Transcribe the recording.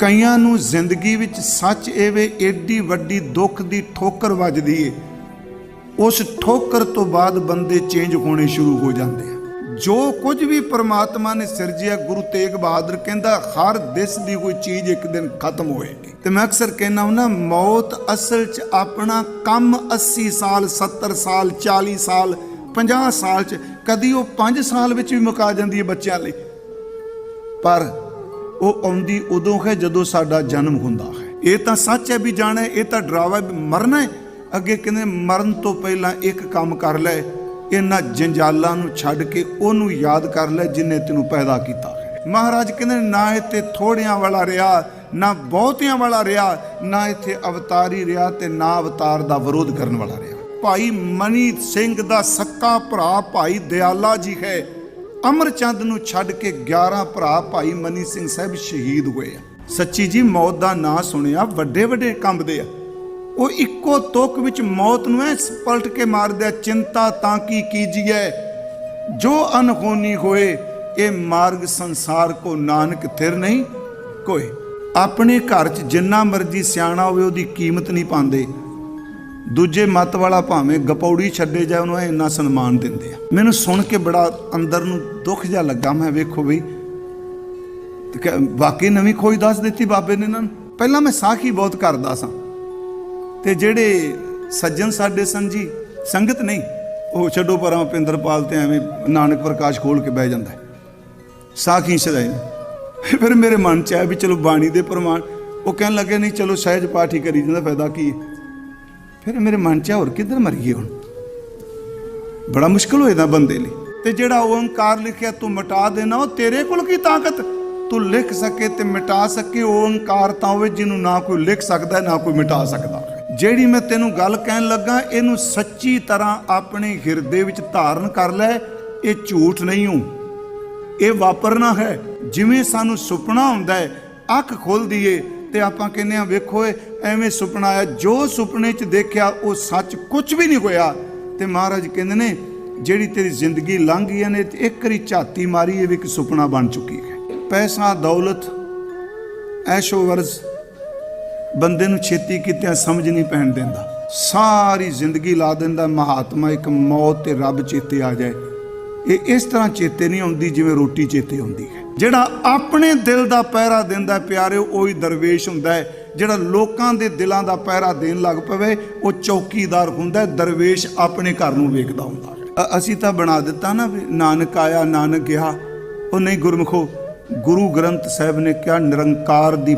ਕਈਆਂ ਨੂੰ ਜ਼ਿੰਦਗੀ ਵਿੱਚ ਸੱਚ ਐਵੇਂ ਏਡੀ ਵੱਡੀ ਦੁੱਖ ਦੀ ਠੋਕਰ ਵੱਜਦੀ ਏ, ਉਸ ਠੋਕਰ ਤੋਂ ਬਾਅਦ ਬੰਦੇ ਚੇਂਜ ਹੋਣੇ ਸ਼ੁਰੂ ਹੋ ਜਾਂਦੇ ਆ। ਜੋ ਕੁਝ ਵੀ ਪ੍ਰਮਾਤਮਾ ਨੇ ਸਿਰਜਿਆ, ਗੁਰੂ ਤੇਗ ਬਹਾਦਰ ਕਹਿੰਦਾ, ਹਰ ਦਿਸ ਦੀ ਕੋਈ ਚੀਜ਼ ਇੱਕ ਦਿਨ ਖਤਮ ਹੋਏਗੀ। ਤੇ ਮੈਂ ਅਕਸਰ ਕਹਿੰਦਾ ਹੁੰਦਾ ਮੌਤ ਅਸਲ 'ਚ ਆਪਣਾ ਕੰਮ 80 ਸਾਲ 70 ਸਾਲ 40 ਸਾਲ 50 ਸਾਲ 'ਚ ਕਦੀ ਉਹ 5 ਸਾਲ ਵਿੱਚ ਵੀ ਮੁਕਾ ਜਾਂਦੀ ਹੈ ਬੱਚਿਆਂ ਲਈ। ਪਰ ਉਹ ਆਉਂਦੀ ਉਦੋਂ ਹੈ ਜਦੋਂ ਸਾਡਾ ਜਨਮ ਹੁੰਦਾ ਹੈ। ਇਹ ਤਾਂ ਸੱਚ ਹੈ ਵੀ ਜਾਣਾ, ਇਹ ਤਾਂ ਡਰਾਵਾ ਵੀ ਮਰਨਾ ਹੈ। ਅੱਗੇ ਕਹਿੰਦੇ ਮਰਨ ਤੋਂ ਪਹਿਲਾਂ ਇੱਕ ਕੰਮ ਕਰ ਲੈ, ਇਹਨਾਂ ਜੰਜਾਲਾਂ ਨੂੰ ਛੱਡ ਕੇ ਉਹਨੂੰ ਯਾਦ ਕਰ ਲੈ ਜਿਨੇ ਤੈਨੂੰ ਪੈਦਾ ਕੀਤਾ ਹੈ। ਮਹਾਰਾਜ ਕਹਿੰਦੇ ਨਾ ਇੱਥੇ ਥੋੜਿਆਂ ਵਾਲਾ ਰਿਹਾ, ਨਾ ਬਹੁਤਿਆਂ ਵਾਲਾ ਰਿਹਾ, ਨਾ ਇੱਥੇ ਅਵਤਾਰੀ ਰਿਹਾ ਤੇ ਨਾ ਅਵਤਾਰ ਦਾ ਵਿਰੋਧ ਕਰਨ ਵਾਲਾ ਰਿਹਾ। ਭਾਈ ਮਨੀ ਸਿੰਘ ਦਾ ਸੱਕਾ ਭਰਾ ਭਾਈ ਦਿਆਲਾ ਜੀ ਹੈ। ਅਮਰਚੰਦ ਨੂੰ ਛੱਡ ਕੇ 11 ਭਰਾ ਭਾਈ ਮਨੀ ਸਿੰਘ ਸਾਹਿਬ ਸ਼ਹੀਦ ਹੋਏ ਆ। ਸੱਚੀ ਜੀ ਮੌਤ ਦਾ ਨਾਂ ਸੁਣਿਆ, ਵੱਡੇ ਵੱਡੇ ਕੰਬਦੇ ਆ। ਉਹ ਇੱਕੋ ਤੁਕ ਵਿੱਚ ਮੌਤ ਨੂੰ ਐ ਪਲਟ ਕੇ ਮਾਰਦੇ ਆ, ਚਿੰਤਾ ਤਾਂ ਕੀ ਕੀਜੀਏ? ਜੋ ਅਨਹੋਨੀ ਹੋਏ, ਇਹ ਮਾਰਗ ਸੰਸਾਰ ਕੋ ਨਾਨਕ ਥਿਰ ਨਹੀਂ ਕੋਈ ਆਪਣੇ ਘਰ 'ਚ ਜਿੰਨਾ ਮਰਜ਼ੀ ਸਿਆਣਾ ਹੋਵੇ, ਉਹਦੀ ਕੀਮਤ ਨਹੀਂ ਪਾਉਂਦੇ। ਦੂਜੇ ਮਤ ਵਾਲਾ ਭਾਵੇਂ ਗਪੌੜੀ ਛੱਡੇ ਜਾ ਉਹਨੂੰ ਇੰਨਾ ਸਨਮਾਨ ਦਿੰਦੇ ਆ। ਮੈਨੂੰ ਸੁਣ ਕੇ ਬੜਾ ਅੰਦਰ ਨੂੰ ਦੁੱਖ ਜਿਹਾ ਲੱਗਾ, ਮੈਂ ਵੇਖੋ ਬਈ ਵਾਕਈ ਨਵੀਂ ਖੋਜ ਦੱਸ ਦਿੱਤੀ ਬਾਬੇ ਨੇ ਇਹਨਾਂ ਨੂੰ। ਪਹਿਲਾਂ ਮੈਂ ਸਾਖੀ ਬਹੁਤ ਕਰਦਾ ਸਾਂ। ਤੇ ਜਿਹੜੇ ਸੱਜਣ ਸਾਡੇ ਸਨ ਜੀ, ਸੰਗਤ ਨਹੀਂ, ਉਹ ਛੱਡੋ ਪਰਾਂ ਭਿੰਦਰਪਾਲ ਤੇ ਐਵੇਂ ਨਾਨਕ ਪ੍ਰਕਾਸ਼ ਖੋਲ ਕੇ ਬਹਿ ਜਾਂਦਾ। ਸਾਖੀ ਸਦਾਈ ਫਿਰ ਮੇਰੇ ਮਨ ਚ ਆਇਆ ਵੀ ਚਲੋ ਬਾਣੀ ਦੇ ਪ੍ਰਮਾਣ, ਉਹ ਕਹਿਣ ਲੱਗੇ, ਨਹੀਂ ਚਲੋ ਸਹਿਜ ਪਾਠ ਹੀ ਕਰੀ ਜਾਂਦਾ ਫਾਇਦਾ ਕੀ ਹੈ? ਫਿਰ ਮੇਰੇ ਮਨ ਚ ਹੋਰ ਕਿੱਧਰ ਮਰੀਏ ਹੁਣ? ਬੜਾ ਮੁਸ਼ਕਲ ਹੋਏਦਾ ਬੰਦੇ ਲਈ। ਤੇ ਜਿਹੜਾ ਓੰਕਾਰ ਲਿਖਿਆ, ਤੂੰ ਮਿਟਾ ਦੇਣਾ, ਉਹ ਤੇਰੇ ਕੋਲ ਕੀ ਤਾਕਤ? ਤੂੰ ਲਿਖ ਸਕੇ ਤੇ ਮਿਟਾ ਸਕੇ, ਓੰਕਾਰ ਤਾਂ ਹੋਵੇ ਜਿਹਨੂੰ ਨਾ ਕੋਈ ਲਿਖ ਸਕਦਾ, ਨਾ ਕੋਈ ਮਿਟਾ ਸਕਦਾ। ਜਿਹੜੀ ਮੈਂ ਤੈਨੂੰ ਗੱਲ ਕਹਿਣ ਲੱਗਾ, ਇਹਨੂੰ ਸੱਚੀ ਤਰ੍ਹਾਂ ਆਪਣੇ ਹਿਰਦੇ ਵਿੱਚ ਧਾਰਨ ਕਰ ਲੈ, ਇਹ ਝੂਠ ਨਹੀਂ ਹੂੰ। ਇਹ ਵਾਪਰਨਾ ਹੈ। ਜਿਵੇਂ ਸਾਨੂੰ ਸੁਪਨਾ ਹੁੰਦਾ ਹੈ, ਅੱਖ ਖੋਲਦੀ ਏ ਤੇ ਆਪਾਂ ਕਹਿੰਦੇ ਆ ਵੇਖੋ ਇਹ ਐਵੇਂ ਸੁਪਨਾ ਆਇਆ। ਜੋ ਸੁਪਨੇ 'ਚ ਦੇਖਿਆ, ਉਹ ਸੱਚ ਕੁਝ ਵੀ ਨਹੀਂ ਹੋਇਆ। ਤੇ ਮਹਾਰਾਜ ਕਹਿੰਦੇ ਨੇ, ਜਿਹੜੀ ਤੇਰੀ ਜ਼ਿੰਦਗੀ ਲੰਘ ਗਈ ਨੇ ਇੱਕ ਵਾਰੀ ਝਾਤੀ ਮਾਰੀ, ਇਹ ਵੀ ਇੱਕ ਸੁਪਨਾ ਬਣ ਚੁੱਕੀ ਹੈ। ਪੈਸਾ, ਦੌਲਤ, ਐਸ਼ੋ ਵਰਜ਼ ਬੰਦੇ ਨੂੰ ਛੇਤੀ ਕਿਤੇ ਸਮਝ ਨਹੀਂ ਪੈਣ ਦਿੰਦਾ। ਸਾਰੀ ਜ਼ਿੰਦਗੀ ਲਾ ਦਿੰਦਾ, ਮਹਾਤਮਾ ਇੱਕ ਮੌਤ ਤੇ ਰੱਬ ਚੇਤੇ ਆ ਜਾਏ। ਇਹ ਇਸ ਤਰ੍ਹਾਂ ਚੇਤੇ ਨਹੀਂ ਆਉਂਦੀ ਜਿਵੇਂ ਰੋਟੀ ਚੇਤੇ ਆਉਂਦੀ ਹੈ। ਜਿਹੜਾ ਆਪਣੇ ਦਿਲ ਦਾ ਪਹਿਰਾ ਦਿੰਦਾ ਪਿਆਰਿਓ, ਉਹੀ ਦਰਵੇਸ਼ ਹੁੰਦਾ ਹੈ। ਜਿਹੜਾ ਲੋਕਾਂ ਦੇ ਦਿਲਾਂ ਦਾ ਪਹਿਰਾ ਦੇਣ ਲੱਗ ਪਵੇ, ਉਹ ਚੌਕੀਦਾਰ ਹੁੰਦਾ ਦਰਵੇਸ਼ ਆਪਣੇ ਘਰ ਨੂੰ ਵੇਖਦਾ ਹੁੰਦਾ ਅਸੀਂ ਤਾਂ ਬਣਾ ਦਿੱਤਾ ਨਾ ਵੀ ਨਾਨਕ ਆਇਆ, ਨਾਨਕ ਗਿਆ। ਉਹ ਨਹੀਂ ਗੁਰਮਖੋ, ਗੁਰੂ ਗ੍ਰੰਥ ਸਾਹਿਬ ਨੇ ਕਿਹਾ, ਨਿਰੰਕਾਰ ਦੀ